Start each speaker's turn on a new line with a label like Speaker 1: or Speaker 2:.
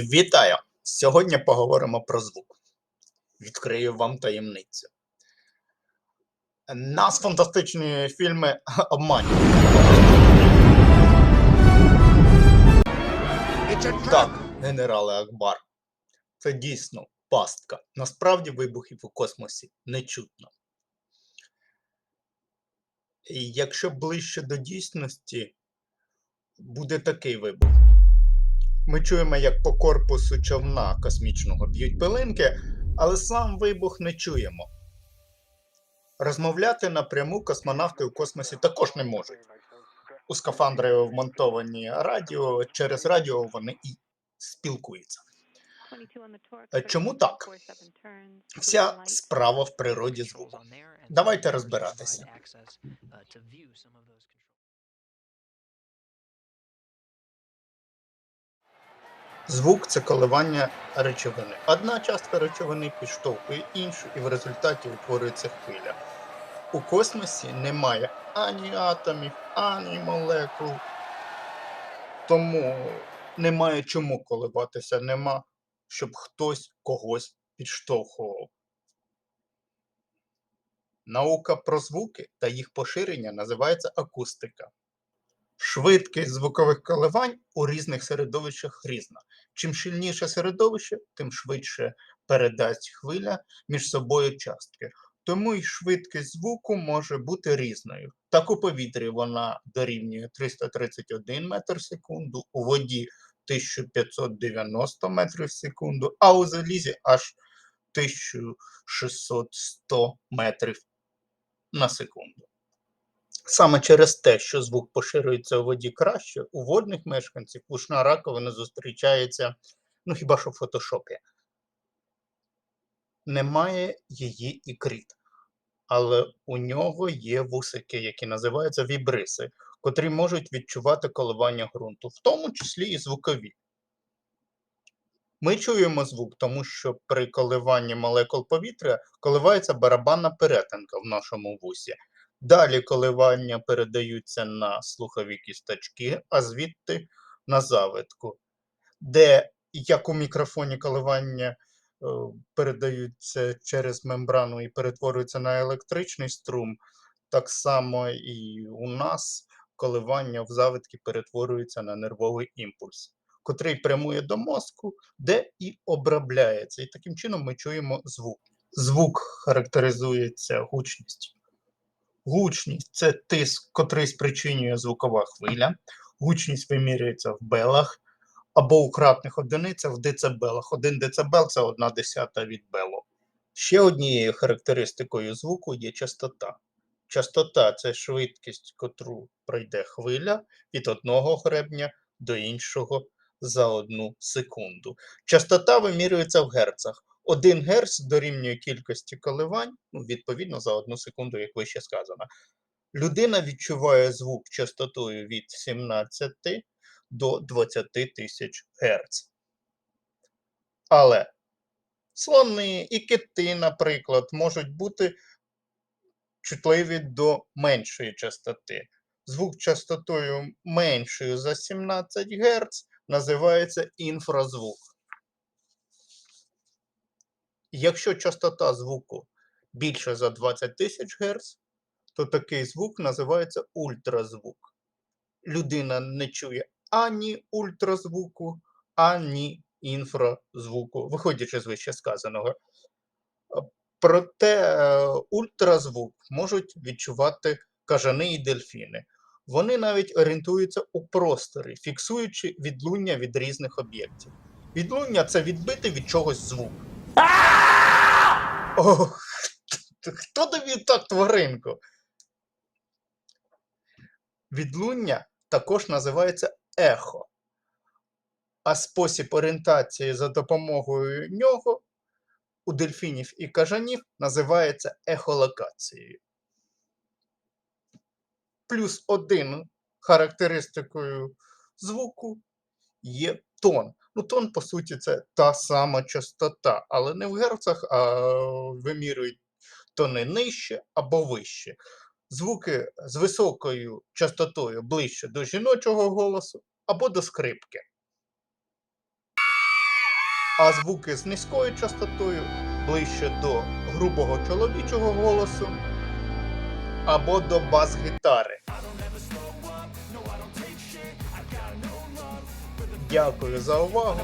Speaker 1: Вітаю! Сьогодні поговоримо про звук. Відкрию вам таємницю. Нас фантастичні фільми обманюють. Так, генерале Акбар. Це дійсно пастка. Насправді вибухів у космосі не чутно. І якщо ближче до дійсності, буде такий вибух. Ми чуємо, як по корпусу човна космічного б'ють пилинки, але сам вибух не чуємо. Розмовляти напряму космонавти у космосі також не можуть. У скафандри вмонтовані радіо, через радіо вони і спілкуються.
Speaker 2: Е, Чому так?
Speaker 1: Вся справа в природі звуку. Давайте розбиратися. Звук це коливання речовини. Одна частка речовини підштовхує іншу, і в результаті утворюється хвиля. У космосі немає ані атомів, ані молекул. Тому немає чому коливатися, нема, щоб хтось когось підштовхував. Наука про звуки та їх поширення називається акустика. Швидкість звукових коливань у різних середовищах різна. Чим щільніше середовище, тим швидше передасть хвиля між собою частки. Тому й швидкість звуку може бути різною. Так у повітрі вона дорівнює 331 метр в секунду, у воді 1590 метрів в секунду, а у залізі аж 1600 метрів на секунду. Саме через те, що звук поширюється у воді краще, у водних мешканців пушна раковина зустрічається, ну хіба що в фотошопі. Немає її ікріт, але у нього є вусики, які називаються вібриси, котрі можуть відчувати коливання ґрунту, в тому числі і звукові. Ми чуємо звук, тому що при коливанні молекул повітря коливається барабанна перетинка в нашому вусі. Далі коливання передаються на слухові кісточки, а звідти на завитку, де, як у мікрофоні коливання е, передаються через мембрану і перетворюються на електричний струм, так само і у нас коливання в завитки перетворюється на нервовий імпульс, котрий прямує до мозку, де і обробляється. І таким чином ми чуємо звук. Звук характеризується гучністю. Гучність це тиск, котрий спричинює звукова хвиля. Гучність вимірюється в белах або у кратних одиницях в децибелах. Один децибел це одна десята від белу. Ще однією характеристикою звуку є частота. Частота це швидкість, котру пройде хвиля від одного гребня до іншого за одну секунду. Частота вимірюється в герцах. 1 Гц дорівнює кількості коливань, ну, відповідно за одну секунду, як вище сказано. Людина відчуває звук частотою від 17 до 20 тисяч Гц. Але слони і кити, наприклад, можуть бути чутливі до меншої частоти. Звук частотою меншою за 17 Гц називається інфразвук. Якщо частота звуку більше за 20 тисяч Гц, то такий звук називається ультразвук. Людина не чує ані ультразвуку, ані інфразвуку, виходячи з вище сказаного. Проте е, ультразвук можуть відчувати кажани і дельфіни. Вони навіть орієнтуються у просторі, фіксуючи відлуння від різних об'єктів. Відлуння це відбити від чогось звук. Ох, хто тобі так тваринку? Відлуння також називається ехо, а спосіб орієнтації за допомогою нього у дельфінів і кажанів називається ехолокацією. Плюс один характеристикою звуку є тон. Ну, тон, по суті, це та сама частота, але не в герцах, а вимірюють тони нижче або вище. Звуки з високою частотою ближче до жіночого голосу або до скрипки. а звуки з низькою частотою ближче до грубого чоловічого голосу або до бас-гітари. Дякую за увагу.